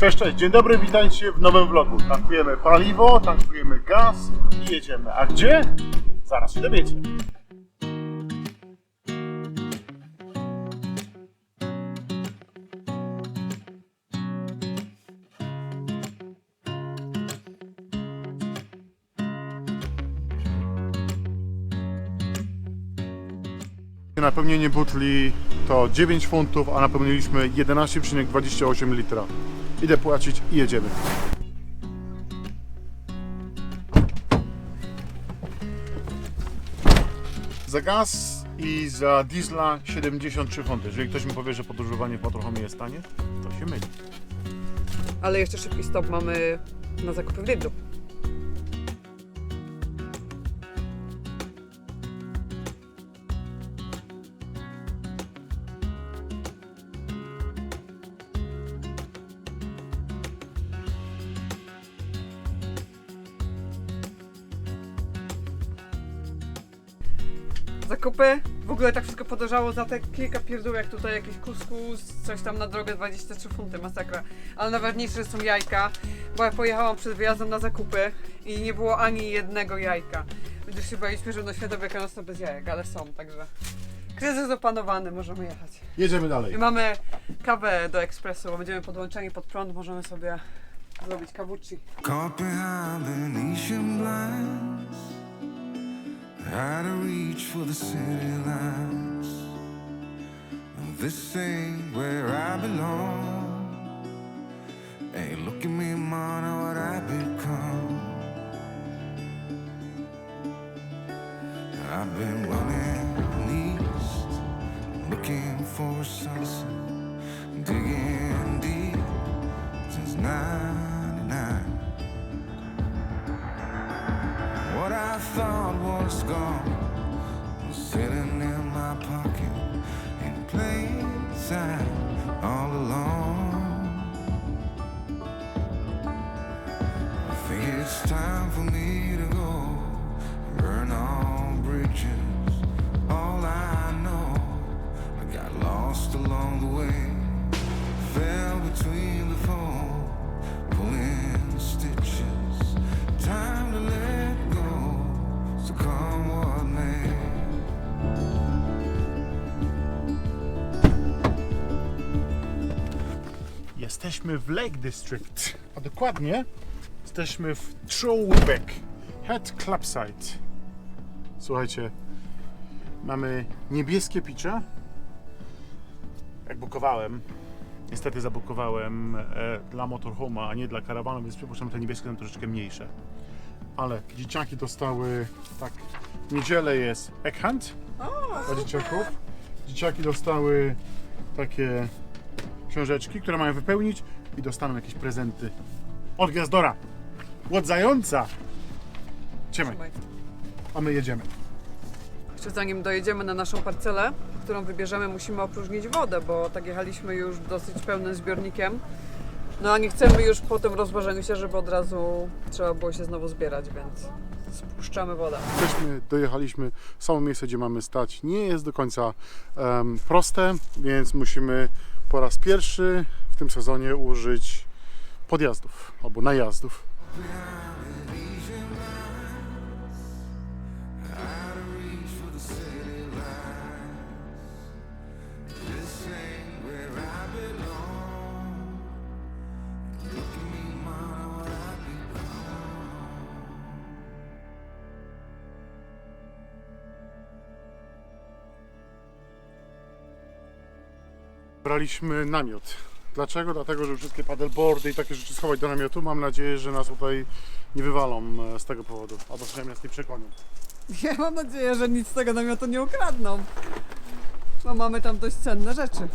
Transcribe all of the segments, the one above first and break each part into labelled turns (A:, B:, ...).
A: Cześć, cześć, dzień dobry, witajcie w nowym vlogu. Tankujemy paliwo, tankujemy gaz i jedziemy. A gdzie? Zaraz się dowiecie. Napełnienie butli to 9 funtów, a napełniliśmy 11,28 litra. Idę płacić i jedziemy. Za gaz i za diesla 73 funty. Jeżeli ktoś mi powie, że podróżowanie w motorhomie jest tanie, to się myli.
B: Ale jeszcze szybki stop mamy na zakupy w Lidlu. W ogóle tak wszystko podążało za te kilka pierdół, jak tutaj jakiś kuskus, coś tam na drogę 23 funty, masakra. Ale najważniejsze że są jajka, bo ja pojechałam przed wyjazdem na zakupy i nie było ani jednego jajka. Będziesz się baliśmy, że no święto wielkanocne bez jajek, ale są, także kryzys opanowany, możemy jechać.
A: Jedziemy dalej.
B: I mamy kawę do ekspresu, bo będziemy podłączeni pod prąd, możemy sobie zrobić kawucci.
C: Behind Venetian blinds. Had to reach for the city lights. This ain't where I belong. Hey, look at me, man, what I've become. I've been running east, looking for a sunset, digging deep since 99. Thought was gone was sitting in my pocket in plain sight all along. I think it's time for me
A: Jesteśmy w Lake District, a dokładnie jesteśmy w Trollbeck Head Clubsite. Słuchajcie, mamy niebieskie picze. Jak bukowałem, niestety zabukowałem e, dla motorhoma, a nie dla karawanu, więc przypuszczam, te niebieskie są troszeczkę mniejsze. Ale dzieciaki dostały, tak, w niedzielę jest egg hunt dla dzieciaków. Dzieciaki dostały takie książeczki, które mają wypełnić i dostaną jakieś prezenty od Gwiazdora. Łodzająca! Ciemy,
B: Trzymaj.
A: a my jedziemy.
B: Jeszcze zanim dojedziemy na naszą parcelę, którą wybierzemy, musimy opróżnić wodę, bo tak jechaliśmy już dosyć pełnym zbiornikiem. No a nie chcemy już po tym rozważeniu się, żeby od razu trzeba było się znowu zbierać, więc spuszczamy wodę.
A: Jesteśmy, dojechaliśmy, samo miejsce, gdzie mamy stać, nie jest do końca em, proste, więc musimy po raz pierwszy w tym sezonie użyć podjazdów albo najazdów. Braliśmy namiot. Dlaczego? Dlatego, że wszystkie paddleboardy i takie rzeczy schować do namiotu. Mam nadzieję, że nas tutaj nie wywalą e, z tego powodu, albo przynajmniej nas nie przekonią.
B: Ja mam nadzieję, że nic z tego namiotu nie ukradną. Bo mamy tam dość cenne rzeczy.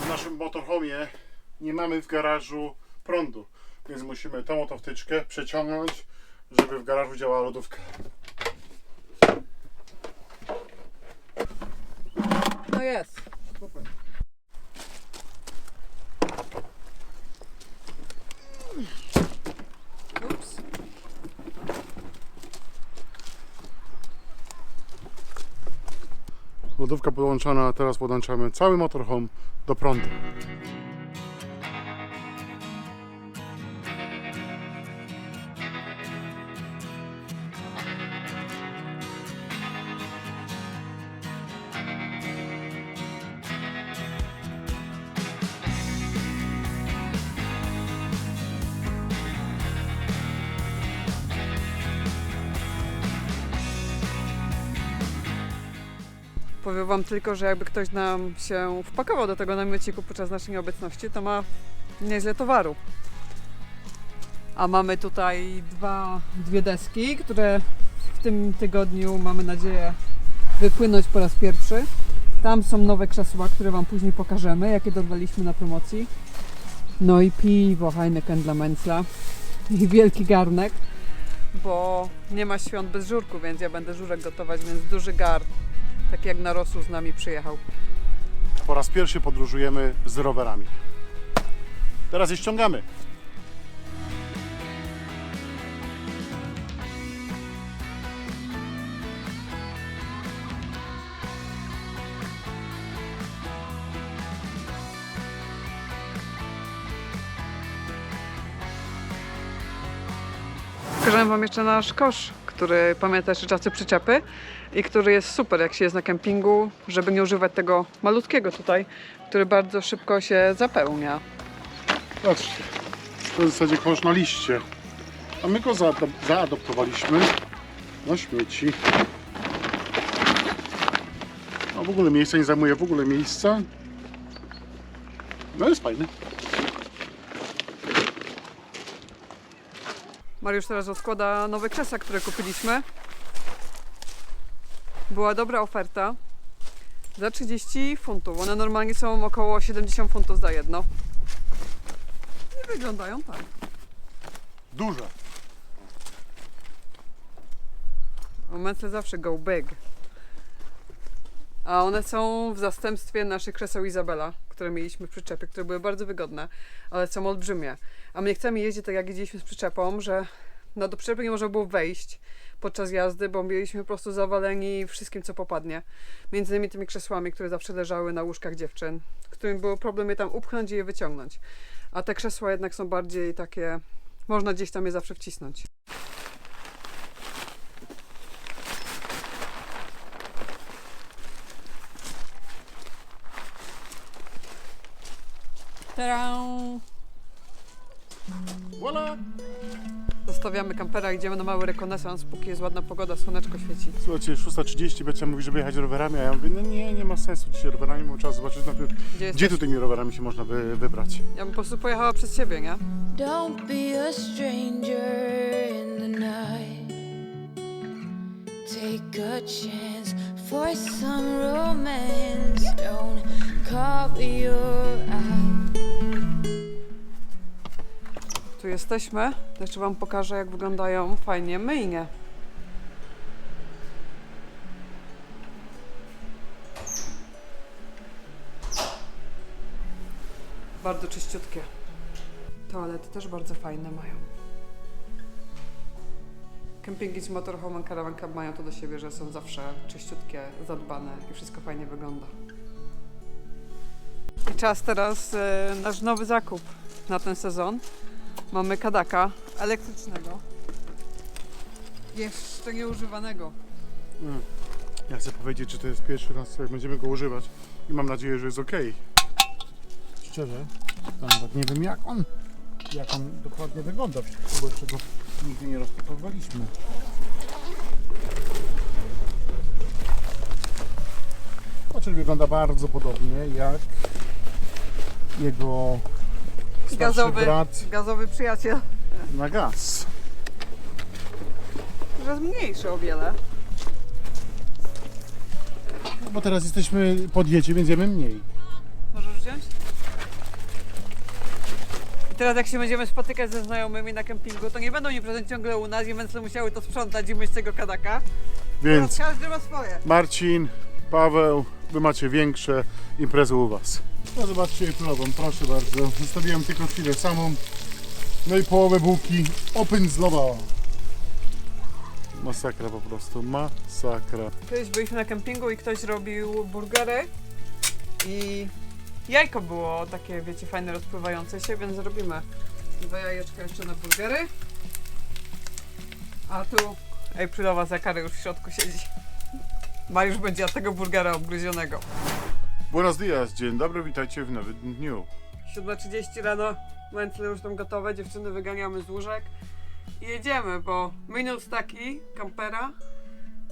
A: w naszym motorhomie nie mamy w garażu prądu, więc musimy tą oto wtyczkę przeciągnąć, żeby w garażu działała lodówka.
B: Jest. Ups.
A: Lodówka podłączona, teraz podłączamy cały motorhome do prądu.
B: Powiem Wam tylko, że jakby ktoś nam się wpakował do tego namiociku podczas naszej nieobecności, to ma nieźle towaru. A mamy tutaj dwa, dwie deski, które w tym tygodniu mamy nadzieję wypłynąć po raz pierwszy. Tam są nowe krzesła, które Wam później pokażemy, jakie dorwaliśmy na promocji. No i piwo Heineken dla Mencla i wielki garnek, bo nie ma świąt bez żurku, więc ja będę żurek gotować, więc duży garn, tak jak na rosół z nami przyjechał.
A: Po raz pierwszy podróżujemy z rowerami. Teraz je ściągamy.
B: Pokażę Wam jeszcze nasz kosz, który pamięta jeszcze czasy przyczepy i który jest super, jak się jest na kempingu, żeby nie używać tego malutkiego tutaj, który bardzo szybko się zapełnia.
A: Patrzcie, to w zasadzie kosz na liście. A my go zaadop- zaadoptowaliśmy na śmieci. No w ogóle miejsca nie zajmuje w ogóle miejsca. No jest fajny.
B: Mariusz teraz odkłada nowe krzesła, które kupiliśmy. Była dobra oferta za 30 funtów. One normalnie są około 70 funtów za jedno. I wyglądają tak.
A: Duże.
B: Momenty zawsze go big. A one są w zastępstwie naszych krzeseł Izabela, które mieliśmy w przyczepie, które były bardzo wygodne, ale są olbrzymie. A my nie chcemy jeździć tak jak jeździliśmy z przyczepą, że no do przyczepy nie można było wejść podczas jazdy, bo byliśmy po prostu zawaleni wszystkim, co popadnie. Między innymi tymi krzesłami, które zawsze leżały na łóżkach dziewczyn, którym było problem je tam upchnąć i je wyciągnąć. A te krzesła jednak są bardziej takie, można gdzieś tam je zawsze wcisnąć. Tadam!
A: Voila!
B: Zostawiamy kampera, idziemy na mały rekonesans, póki jest ładna pogoda, słoneczko świeci.
A: Słuchajcie, 6.30, Becia mówi, żeby jechać rowerami, a ja mówię, no nie, nie ma sensu dzisiaj rowerami, bo trzeba zobaczyć najpierw,
B: Gdzie, jest
A: gdzie tu tymi rowerami się można wy, wybrać.
B: Ja bym po prostu pojechała przez siebie, nie?
D: Don't be a stranger in the night. Take a chance for some romance. Don't cover your eyes.
B: Tu jesteśmy. Jeszcze Wam pokażę, jak wyglądają fajnie myjnie. Bardzo czyściutkie. Toalety też bardzo fajne mają. Kempingi z motorhome caravan mają to do siebie, że są zawsze czyściutkie, zadbane i wszystko fajnie wygląda. I czas teraz e, nasz nowy zakup na ten sezon. Mamy kadaka elektrycznego. Jeszcze nieużywanego.
A: Ja chcę powiedzieć, że to jest pierwszy raz, jak będziemy go używać i mam nadzieję, że jest ok. Szczerze, to nawet nie wiem jak on, jak on dokładnie wygląda, bo jeszcze go nigdy nie rozpakowaliśmy. Znaczy wygląda bardzo podobnie jak jego starszy
B: Gazowy,
A: brat
B: gazowy przyjaciel.
A: na gaz.
B: Teraz mniejszy o wiele.
A: No bo teraz jesteśmy po diecie, więc jemy mniej.
B: Możesz wziąć? I teraz jak się będziemy spotykać ze znajomymi na kempingu, to nie będą oni prezent ciągle u nas i będą musiały to sprzątać i myć tego kadaka.
A: Więc
B: Teraz każdy ma swoje.
A: Marcin, Paweł, wy macie większe imprezy u was. No zobaczcie królową, proszę bardzo. Zostawiłem tylko chwilę samą. No i połowę bułki loba. Masakra po prostu, masakra.
B: Kiedyś byliśmy na kempingu i ktoś robił burgery i jajko było takie, wiecie, fajne, rozpływające się, więc zrobimy dwa jajeczka jeszcze na burgery. A tu Aprilowa za karę już w środku siedzi. Mariusz będzie od tego burgera obgryzionego.
A: Buenos dias, dzień dobry, witajcie w nowym dniu.
B: 7.30 rano, mętle już tam gotowe, dziewczyny wyganiamy z łóżek i jedziemy, bo minus taki kampera,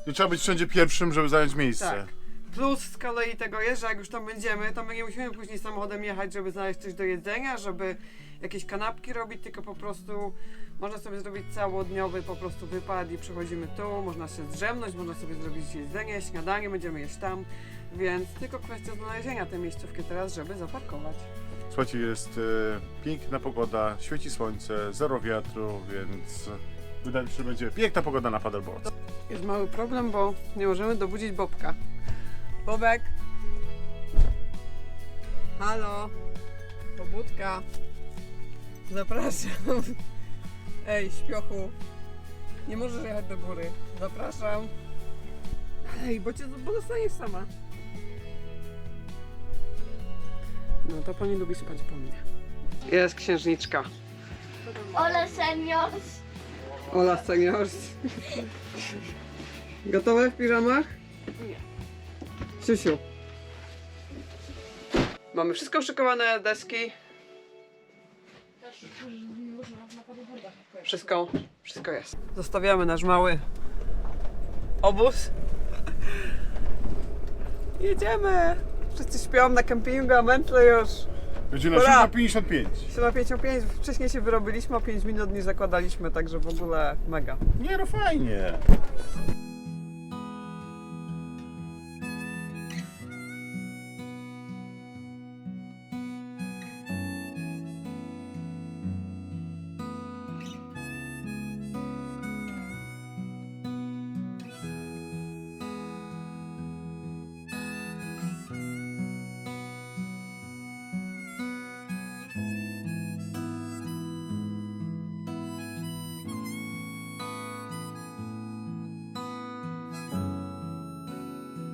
A: Nie trzeba być wszędzie pierwszym, żeby zająć miejsce.
B: Tak. Plus z kolei tego jest, że jak już tam będziemy, to my nie musimy później samochodem jechać, żeby znaleźć coś do jedzenia, żeby jakieś kanapki robić, tylko po prostu można sobie zrobić całodniowy po prostu wypad i przychodzimy tu, można się zdrzemnąć, można sobie zrobić jedzenie, śniadanie, będziemy jeść tam, więc tylko kwestia znalezienia tej miejscówki teraz, żeby zaparkować.
A: Słuchajcie, jest e, piękna pogoda, świeci słońce, zero wiatru, więc wydaje mi się, że będzie piękna pogoda na paddleboard.
B: Jest mały problem, bo nie możemy dobudzić Bobka. Bobek! Halo! Pobudka! Zapraszam! Ej, śpiochu! Nie możesz jechać do góry. Zapraszam! Ej, bo cię bo zostaniesz sama. No to pani lubi spać po mnie. Jest księżniczka.
E: Hola, seniors.
B: Ola seniors. Gotowe w piżamach? Nie. Siusiu. Mamy wszystko szykowane, deski. Wszystko, wszystko jest. Zostawiamy nasz mały obóz. Jedziemy. Wszyscy śpią na kempingu, a mętle już.
A: Godzina
B: Ura!
A: 7.55.
B: 7.55, wcześniej się wyrobiliśmy o 5 minut niż zakładaliśmy, także w ogóle mega.
A: Nie, no fajnie.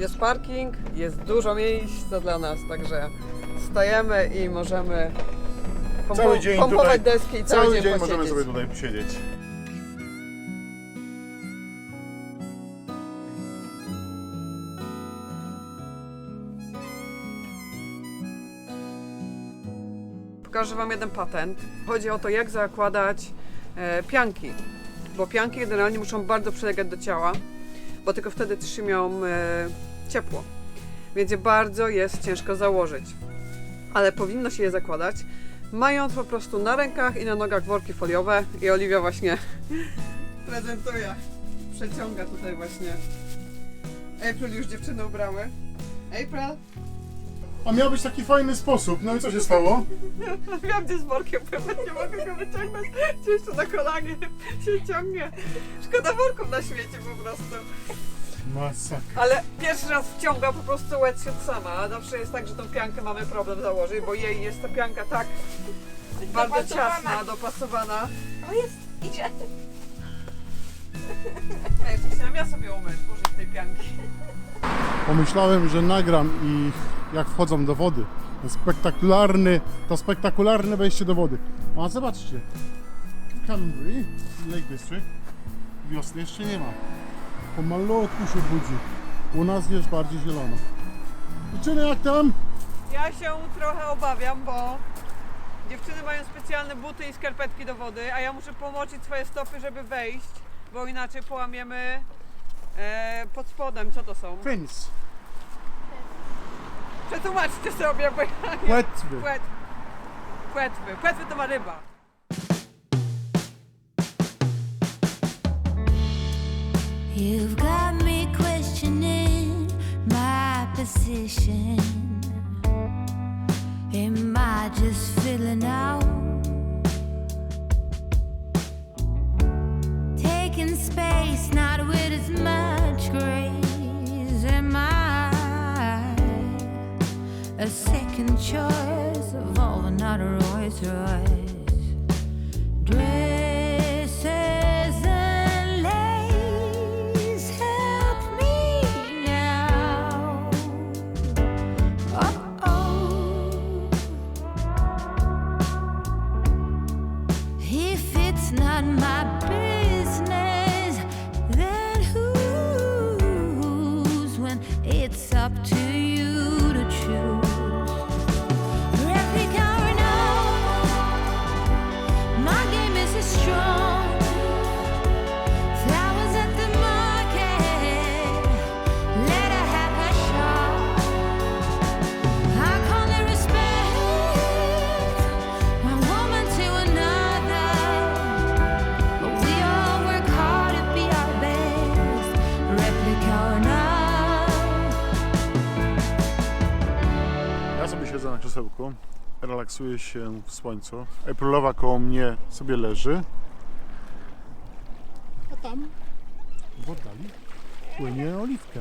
B: Jest parking, jest dużo miejsca dla nas, także stajemy i możemy pompo-
A: Cały dzień
B: pompować
A: tutaj-
B: deski i cały, dzień, posiedzieć.
A: możemy sobie tutaj posiedzieć.
B: Pokażę Wam jeden patent. Chodzi o to, jak zakładać e, pianki, bo pianki generalnie muszą bardzo przylegać do ciała, bo tylko wtedy trzymią e, ciepło, więc je bardzo jest ciężko założyć. Ale powinno się je zakładać, mając po prostu na rękach i na nogach worki foliowe i Oliwia właśnie prezentuje, przeciąga tutaj właśnie. April już dziewczyny ubrały. April?
A: A miał być taki fajny sposób, no i co się stało?
B: Wiem, gdzie z workiem, nie mogę go wyciągnąć. Gdzieś jeszcze na kolanie się ciągnie. Szkoda worków na świecie po prostu.
A: Masakra.
B: Ale pierwszy raz wciąga po prostu wetsuit sama. A zawsze jest tak, że tą piankę mamy problem założyć, bo jej jest ta pianka tak bardzo ciasna, dopasowana.
E: O, jest, idzie.
B: Ej, chciałam ja sobie umyć, użyć tej pianki.
A: Pomyślałem, że nagram ich jak wchodzą do wody. To spektakularny, to spektakularne wejście do wody. A zobaczcie, Cambry, Lake District, wiosny jeszcze nie ma. Pomalutku się budzi. U nas jest bardziej zielono. Dziewczyny, jak tam?
B: Ja się trochę obawiam, bo dziewczyny mają specjalne buty i skarpetki do wody, a ja muszę pomoczyć swoje stopy, żeby wejść, bo inaczej połamiemy e, pod spodem. Co to są?
A: Fins.
B: Przetłumaczcie sobie, bo ja nie...
A: Płetwy.
B: Płet... Płetwy. Płetwy to ma ryba.
D: You've got me questioning my position. Am I just out? Taking space, not with as much grace. Am I a second choice of all not Rolls Royce? It's not my business. Then whose when it's up to
A: relaksuję się w słońcu. Aprilowa koło mnie sobie leży. A tam w oddali płynie oliwka.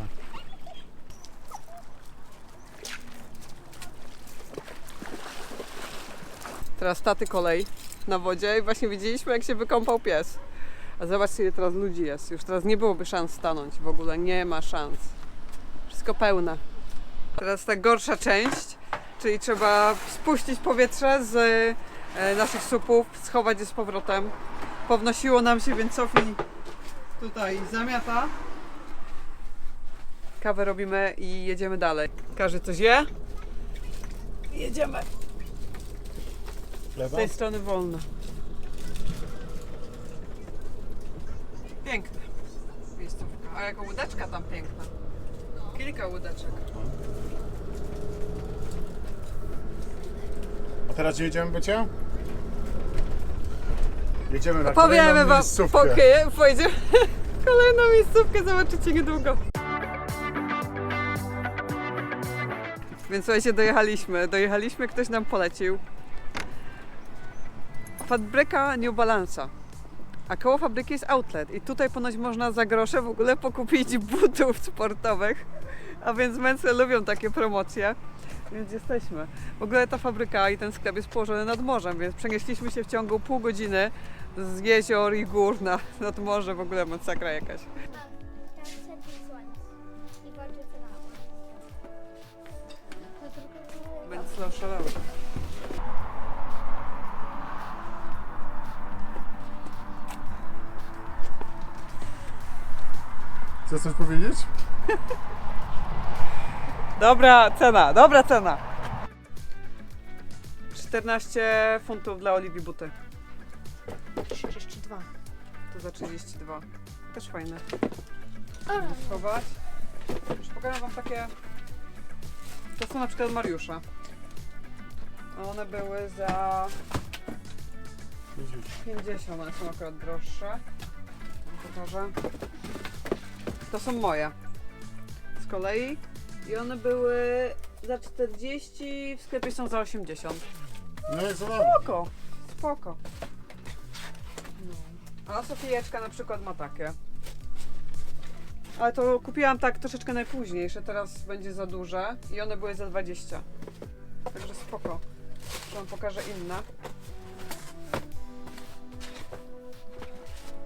B: Teraz taty kolej na wodzie i właśnie widzieliśmy jak się wykąpał pies. A zobaczcie ile teraz ludzi jest. Już teraz nie byłoby szans stanąć w ogóle. Nie ma szans. Wszystko pełne. Teraz ta gorsza część, czyli trzeba spuścić powietrze z e, naszych supów, schować je z powrotem. Pownosiło nam się, więc Sofii tutaj zamiata. Kawę robimy i jedziemy dalej. Każdy coś je? Jedziemy. Z tej strony wolno. Piękne miejscówka. A jaka łódeczka tam piękna. Kilka łódeczek.
A: Teraz gdzie jedziemy, Becia? Jedziemy na
B: Powiemy
A: kolejną
B: wam,
A: miejscówkę.
B: pokie, pojedziemy kolejną miejscówkę, zobaczycie niedługo. Więc słuchajcie, dojechaliśmy. Dojechaliśmy, ktoś nam polecił. Fabryka New Balance'a. A koło fabryki jest outlet. I tutaj ponoć można za grosze w ogóle pokupić butów sportowych. A więc męce lubią takie promocje. Więc jesteśmy. W ogóle ta fabryka i ten sklep jest położony nad morzem, więc przenieśliśmy się w ciągu pół godziny z jezior i gór na, nad morze. W ogóle masakra jakaś. Oszalałem.
A: Chcesz coś powiedzieć?
B: Dobra cena, dobra cena. 14 funtów dla Oliwii buty.
E: 32.
B: To za 32. Też fajne. Możesz schować. Już pokażę wam takie. To są na przykład Mariusza. One były za 50, one są akurat droższe. Pokażę. To są moje. Z kolei. I one były za 40, w sklepie są za 80.
A: No jest ładnie.
B: Spoko, spoko. No. A Sofijeczka na przykład ma takie. Ale to kupiłam tak troszeczkę najpóźniejsze, teraz będzie za duże i one były za 20. Także spoko. To wam pokażę inne.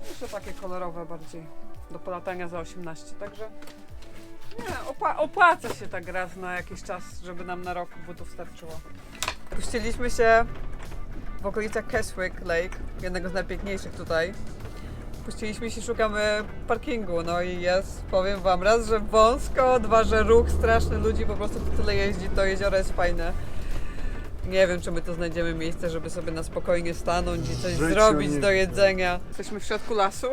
B: Jeszcze takie kolorowe bardziej. Do polatania za 18, także nie, opłaca się tak raz na jakiś czas, żeby nam na rok butów starczyło. Puściliśmy się w okolicach Keswick Lake, jednego z najpiękniejszych tutaj. Puściliśmy się, szukamy parkingu, no i jest, powiem wam, raz, że wąsko, dwa, że ruch straszny, ludzi po prostu tu tyle jeździ, to jezioro jest fajne. Nie wiem, czy my tu znajdziemy miejsce, żeby sobie na spokojnie stanąć i coś zrobić
A: nie
B: do jedzenia. Jesteśmy w środku lasu.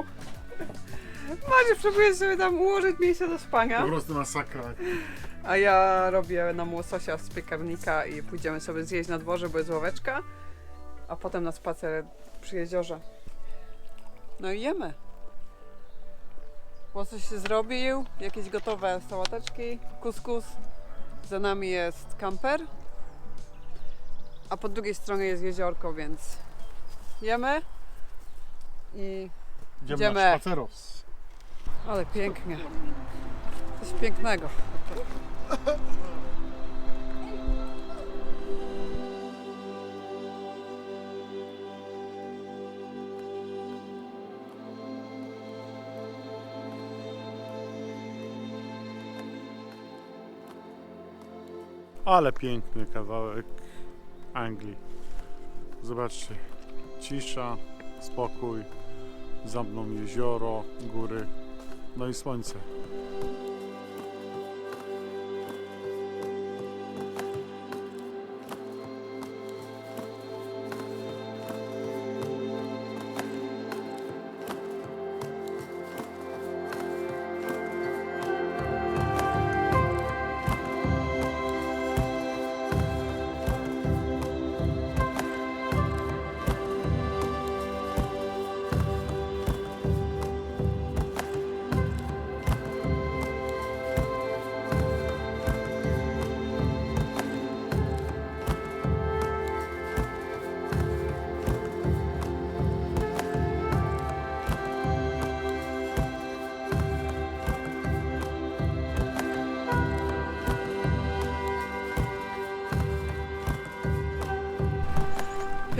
B: Macie, próbuję sobie tam ułożyć miejsce do spania.
A: Po prostu masakra.
B: A ja robię nam łososia z piekarnika i pójdziemy sobie zjeść na dworze, bo jest ławeczka, a potem na spacer przy jeziorze. No i jemy. Łosoś się zrobił, jakieś gotowe sałateczki, kuskus. Za nami jest kamper, a po drugiej stronie jest jeziorko, więc jemy i
A: Idziemy,
B: Idziemy.
A: na spaceros.
B: Ale pięknie. Coś pięknego.
A: Ale piękny kawałek Anglii. Zobaczcie. Cisza, spokój, za mną jezioro, góry, no i słońce.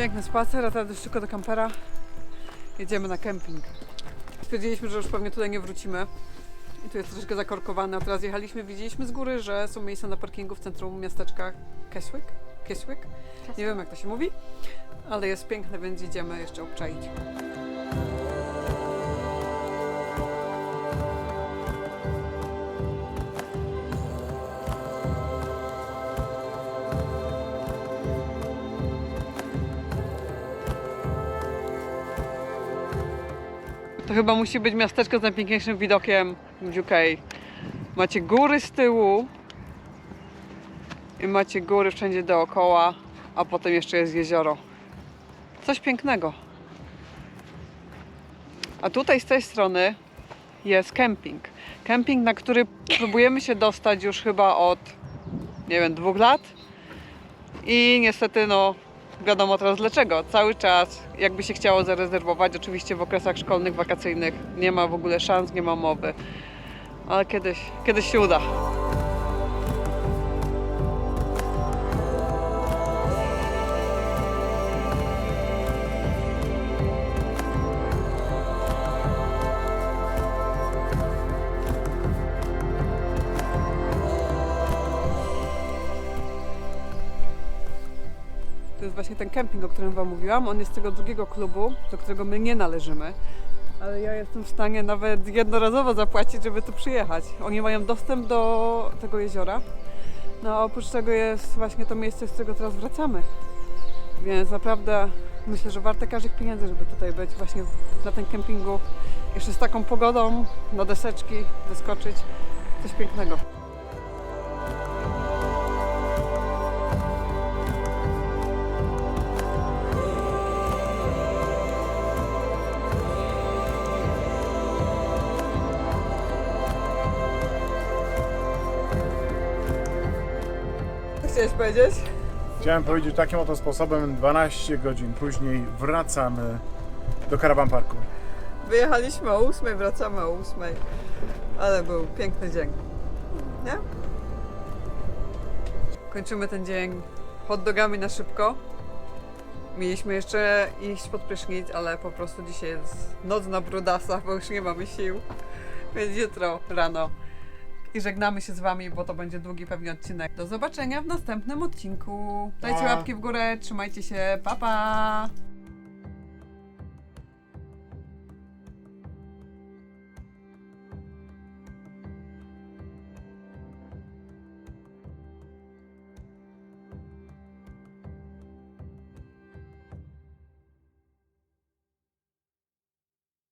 B: Piękny spacer, a teraz tylko do kampera. Jedziemy na kemping. Stwierdziliśmy, że już pewnie tutaj nie wrócimy. I tu jest troszeczkę zakorkowane, a teraz jechaliśmy, widzieliśmy z góry, że są miejsca na parkingu w centrum miasteczka Keswick. Keswick? Nie wiem jak to się mówi, ale jest piękne, więc idziemy jeszcze obczaić. Chyba musi być miasteczko z najpiękniejszym widokiem w UK. Macie góry z tyłu i macie góry wszędzie dookoła, a potem jeszcze jest jezioro. Coś pięknego. A tutaj z tej strony jest kemping. Kemping, na który próbujemy się dostać już chyba od, nie wiem, dwóch lat. I niestety, no, wiadomo teraz dlaczego. Cały czas, jakby się chciało zarezerwować, oczywiście w okresach szkolnych, wakacyjnych, nie ma w ogóle szans, nie ma mowy. Ale kiedyś, kiedyś się uda. Ten kemping, o którym Wam mówiłam. On jest z tego drugiego klubu, do którego my nie należymy. Ale ja jestem w stanie nawet jednorazowo zapłacić, żeby tu przyjechać. Oni mają dostęp do tego jeziora. No a oprócz tego jest właśnie to miejsce, z którego teraz wracamy. Więc naprawdę myślę, że warte każdych pieniędzy, żeby tutaj być właśnie na tym kempingu. Jeszcze z taką pogodą, na deseczki wyskoczyć. Coś pięknego. Powiedzieć?
A: Chciałem powiedzieć takim oto sposobem, 12 godzin później wracamy do Caravan Parku.
B: Wyjechaliśmy o 8, wracamy o 8. Ale był piękny dzień. Nie? Kończymy ten dzień hot dogami na szybko. Mieliśmy jeszcze iść pod prysznic, ale po prostu dzisiaj jest nocna brudasa, bo już nie mamy sił. Więc jutro rano. I żegnamy się z Wami, bo to będzie długi pewnie odcinek. Do zobaczenia w następnym odcinku. Dajcie łapki w górę, trzymajcie się, pa pa!